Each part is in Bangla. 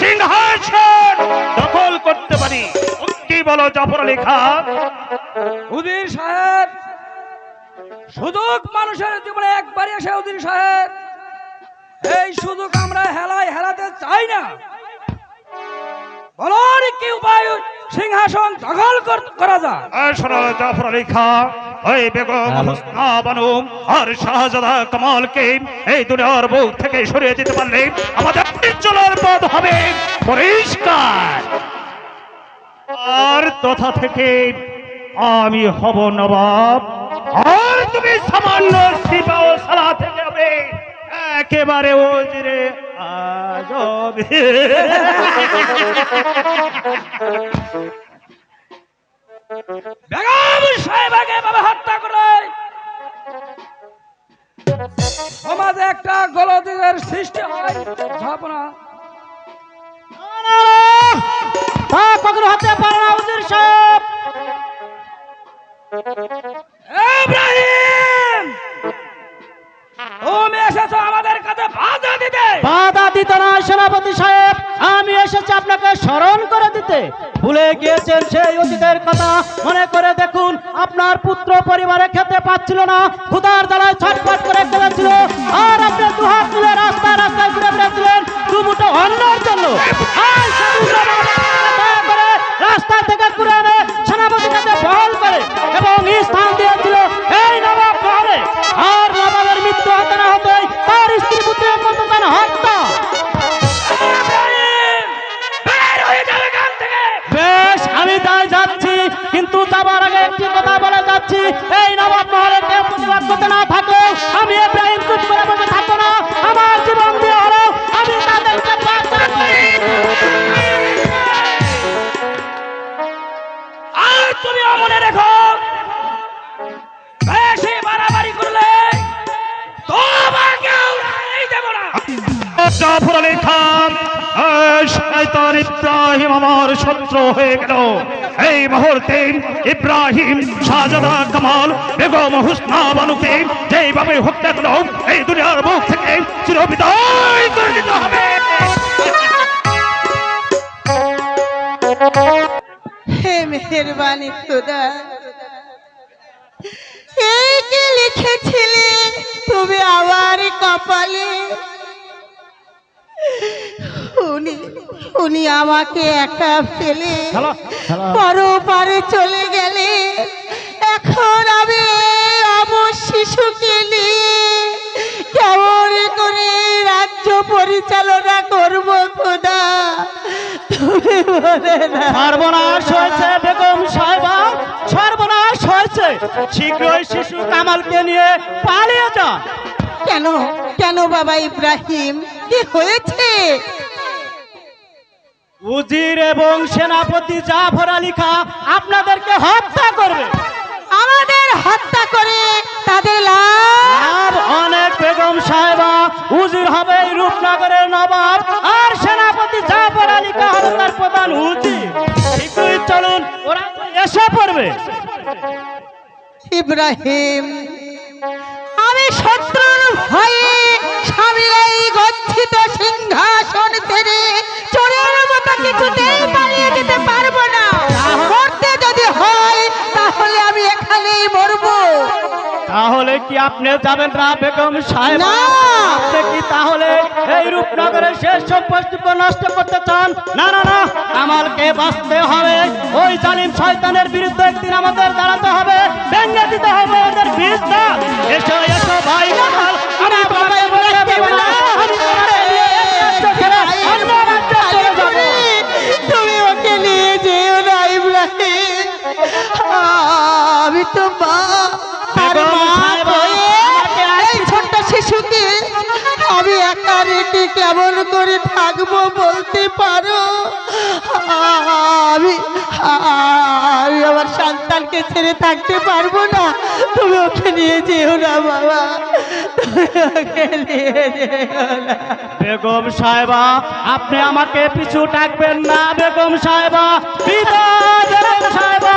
সিংহাসন দখল করতে পারি। কি বলো জাফর আলী খান। উদির সাহেব সুযোগ মানুষের জীবনে একবারই আসে উদির সাহেব। এই সুযোগ আমরা হেলায় হেলাতে চাই না। বলার কি উপায়? সিংহাসন দখল কর- যায় শোনো জাফর আলী খান ওই বেগম হোসনা বানু আর শাহজাদা কামালকে এই দুনিয়ার বুক থেকে সরিয়ে দিতে পারলে আমাদের চলার পথ হবে পরিষ্কার। আর তথা থেকে আমি হব নবাব। আর তুমি সামান্য সিপা ও সালা থেকে হবে। একেবারে ওজিরে আজব বেগম সাহেবাকে বাবা হত্যা করে। সমাজে একটা গলতিদের সৃষ্টি হয় ঝাপনা তা কখনো হতে পারে না উজির সাহেব। ইব্রাহিম তুমি এসেছ আমাদের সেনাপতি সাহেব, আমি এসেছি আপনাকে স্মরণ করে দিতে। ভুলে গিয়েছেন কথা। মনে করে দেখুন, আপনার পুত্র পরিবারে খেতে পাচ্ছিল না, ক্ষুধার দ্বারা ছটফট করে খেলেছিল। শয়তান ইব্রাহিম আমার শত্রু হয়ে গেল। এই মুহূর্তে ইব্রাহিম কামাল, বেগম হুসনা বানুকে যেভাবে হত্যা করল, এই দুনিয়ার মুখ থেকে চিরবিদায় করে দিতে হবে। লিখেছিলে, তুমি আমার কপালে উনি উনি আমাকে একা ফেলে পরপারে চলে গেলে। এখন আমি আমার শিশুকে নিয়ে কেমন করে রাজ্য পরিচালনা করব খোদা? তুমি বলে না। সর্বনাশ হয়েছে বেগম সাহেবা সর্বনাশ হয়েছে। শীঘ্রই শিশু কামালকে নিয়ে পালিয়ে যান। কেন? কেন বাবা ইব্রাহিম? কি হয়েছে? উজির এবং সেনাপতি জাফর আলী খা আপনাদেরকে হত্যা করবে। আমাদের হত্যা করে তাদের লাভ। অনেক বেগম সাহেবা উজির হবে রূপনগরের নবাব আর সেনাপতি জাফর আলী খা হবে তার প্রধান উজির। শীঘ্রই চলুন ওরা এসে পড়বে। ইব্রাহিম আমি শত্রুর ভয়ে স্বামীর এই গচ্ছিত সিংহাসন চোরের মতো কিছুতেই পালিয়ে যেতে পারব না? মরতে যদি হয় তাহলে আমি এখানেই মরবো। তাহলে কি আপনি যাবেন না বেগম সাহেব। আপনি কি তাহলে এই রূপনগরের শেষ সম্পত্তিকে নষ্ট করতে চান? না না না আমাকে বাঁচতে হবে। ওই জালিম শয়তানের বিরুদ্ধে একদিন আমাদের দাঁড়াতে হবে ভেঙে দিতে হবে ওদের বীজটা এসো এসো ভাই কামাল আমি আমি তো মা আর মা হয়ে এই ছোট্ট শিশুকে আমি একা রেখে কেমন করে থাকব বলতে পারো সন্তানকে ছেড়ে থাকতে পারব না। তুমি ওকে নিয়ে যেও না বাবা। তুমি ওকে নিয়ে যেও না। বেগম সাহেবা আপনি আমাকে পিছু ডাকবেন না বেগম সাহেবা। বেগম সাহেবা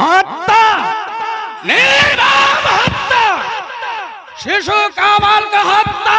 হত্যা নির্মম হত্যা শিশু কামালকে হত্যা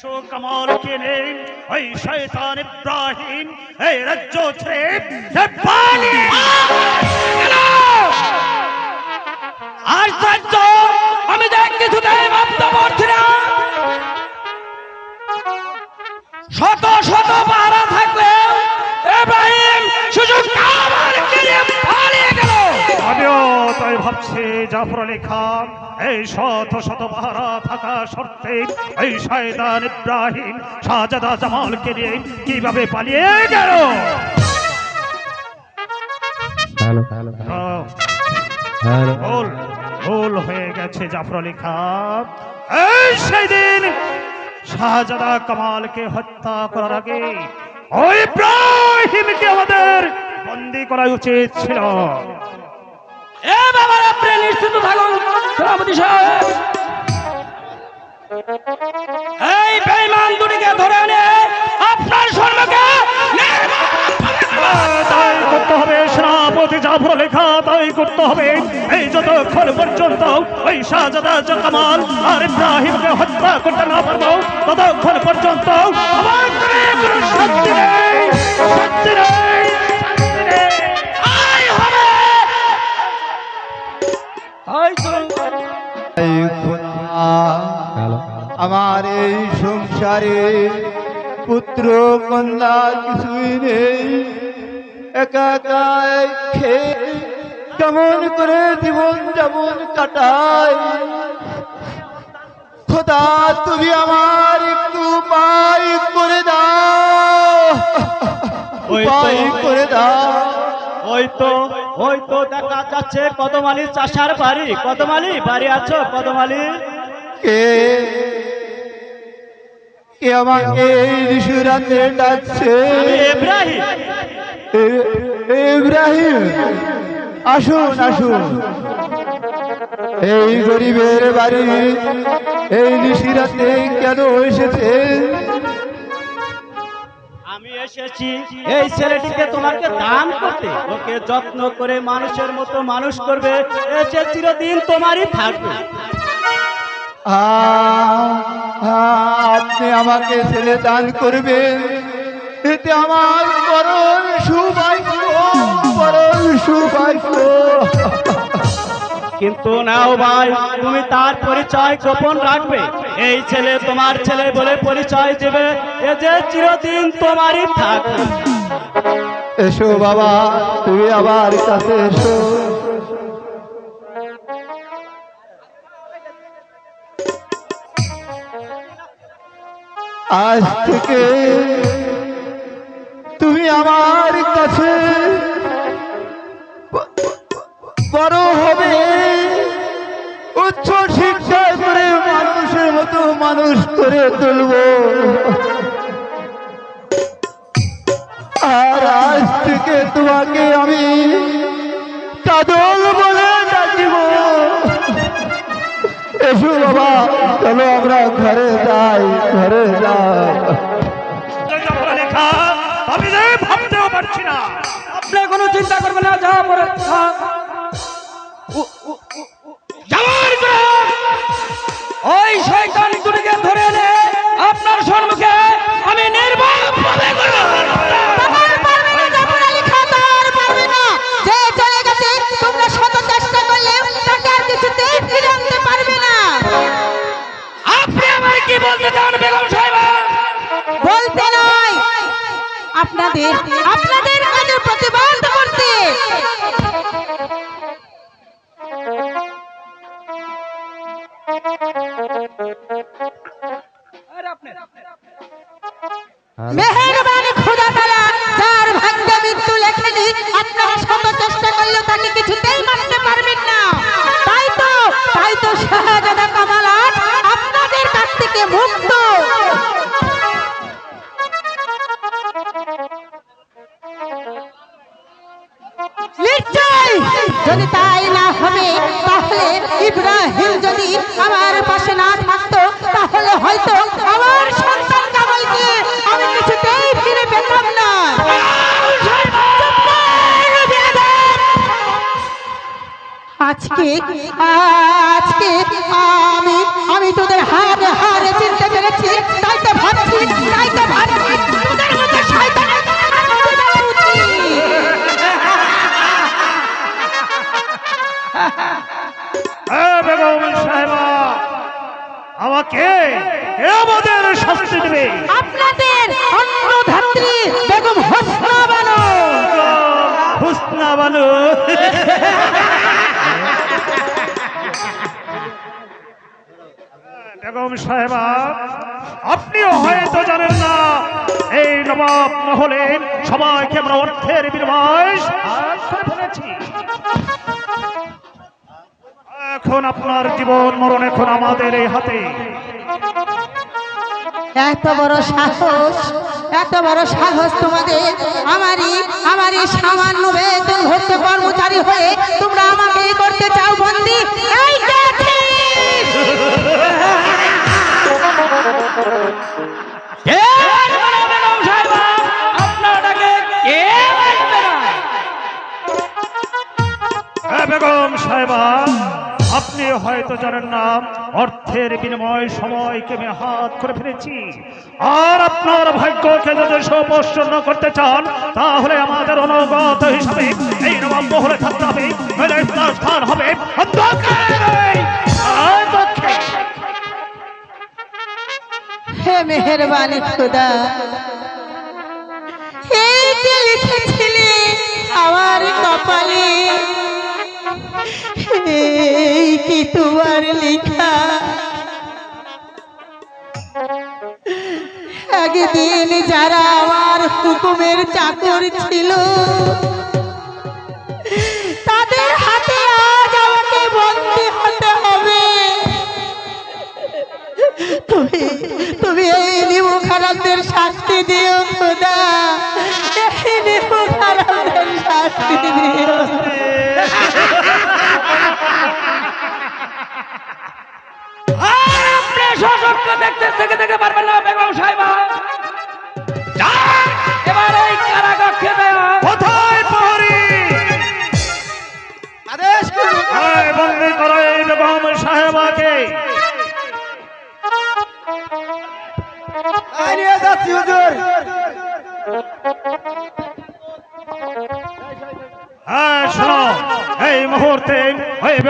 এ শিশু কামালকে নেই ওই শয়তান ইব্রাহিম এই রাজ্য ছেড়ে কেন আশ্চর্য আমি দেখ কিছুতেই ভাবতে পারছি না। শত শত পাহারা থাকলে এব্রাহিম সুযোগ পালিয়ে গেল। আমিও তাই ভাবছি জাফর আলী খান। এই শত শত পাহারা থাকা সত্ত্বে এই শয়তান ইব্রাহিম শাহজাদা জামালকে নিয়ে কীভাবে পালিয়ে গেল? ভুল ভুল হয়ে গেছে জাফর আলী খান। এই সেই দিন শাহজাদা কামালকে হত্যা করার আগে ওই ইব্রাহিমকে আমাদের বন্দি করা উচিত ছিল। এই বেঈমান দুটিকে ধরে এনে করতে হবে সেনাপতি জাফর লেখা, তাই করতে হবে এই যতক্ষণ পর্যন্ত ওই শাহজাদা কামাল আর ইব্রাহিমকে হত্যা করতে না পারব, ততক্ষণ পর্যন্ত আমার শান্তি নেই শান্তি নেই। আমার এই সংসারে পুত্র কন্যা কিছুই নেই। একা একা খেয়ে কেমন করে জীবন যেমন কাটাই? খোদা তুমি আমার একটু উপায় করে দাও। উপায় করে দাও। ওই তো ওই তো দেখা যাচ্ছে কদমালি চাষার বাড়ি। কদমালি বাড়ি আছো কদমালি কে আমাকে এই ঋষুরাতে ডাকছে। আমি ইব্রাহিম। ইব্রাহিম আসুন আসুন। এই গরিবের বাড়ি এই নিশিরাতে কেন এসেছে? আমি এসেছি এই ছেলেটিকে তোমাকে দান করতে। ওকে যত্ন করে মানুষের মতো মানুষ করবে। এসে চিরদিন তোমারই থাকবে। আ- আপনি আমাকে ছেলে দান করবেন। এতে আমার বরং সৌভাগ্য বরং সৌভাগ্য। কিন্তু নাও ভাই তুমি তার পরিচয় গোপন রাখবে। এই ছেলে তোমার ছেলে বলে পরিচয় দেবে এ যে চিরদিন তোমারই থাকবে এসো বাবা তুমি আমার কাছে এসো। আজ থেকে তুমি আমার কাছে বড় হবে। উচ্চ শিক্ষা করে মানুষের মতো মানুষ করে তুলব। আর আজ থেকে তোমাকে আমি কাদল এসো বাবা চলো আমরা ঘরে যাই ঘরে যাই। আমি ভাবতেও পারছি না। আপনি কোনো চিন্তা করবেন না যা পরে বলতে চান বেগম আপনাদের আপনাদের প্রতিবাদ করতে। যদি তাই না হবে, তাহলে ইব্রাহিম যদি আমার পাশে না থাকতো, তাহলে হয়তো আমার সন্তান আমি কিছুতেই ফিরে পেতাম না! আজকে আজকে আমি আমি তোদের হারে হারে চিনতে পেরেছি, তাই তো ভাবছি বেগম সাহেবা, আপনিও হয়তো জানেন না, এই নবাব মহলে সবাইকে আমরা অর্থের বিনিময় এখন আপনার জীবন মরণ এখন আমাদের এই হাতে। এত বড় সাহস, এত বড় সাহস তোমাদের। আমারই আমারই সামান্য বেতন ভর্তি কর্মচারী হয়ে তোমরা আমাকে করতে চাও? বেগম সাহেবা আপনি হয়তো জানেন না, অর্থের বিনিময় সময়কে আমি হাত করে ফেলেছি আর আপনার ভাগ্যকে যদি সুপ্রসন্ন করতে চান, তাহলে আমাদের অনুগত হিসাবে এই নবাব মহলে থাকতে হবে স্থান হবে। মেহরবানি খোদা। লিখেছিলে আমার কপালে কি তোমার লেখা? একদিন যারা আমার হুকুমের চাকর ছিল তুমি তুমি এই নিমু খারাপদের শাস্তি দিও, খোদা। এই নিমু খারাপদের শাস্তি দিও। দেখতে দেখে দেখে পারবেন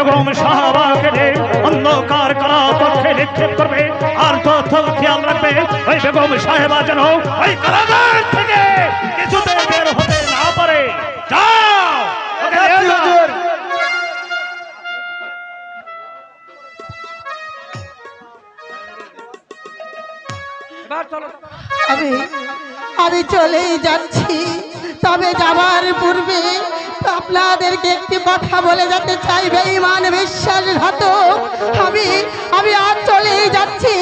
বেগম সাহাবাকে অন্ধকার করা পক্ষে নিক্ষেপ করবে। আর তথ্য খেয়াল রাখবে ওই বেগম সাহেবা যেন ওই কারাগার থেকে কিছুতে বের হতে না পারে। যাও! আমি আমি চলেই যাচ্ছি তবে যাবার পূর্বে আপনাদেরকে একটি কথা বলে যেতে চাইবে ইমান বিশ্বাসঘাত আমি আমি আর চলেই যাচ্ছি।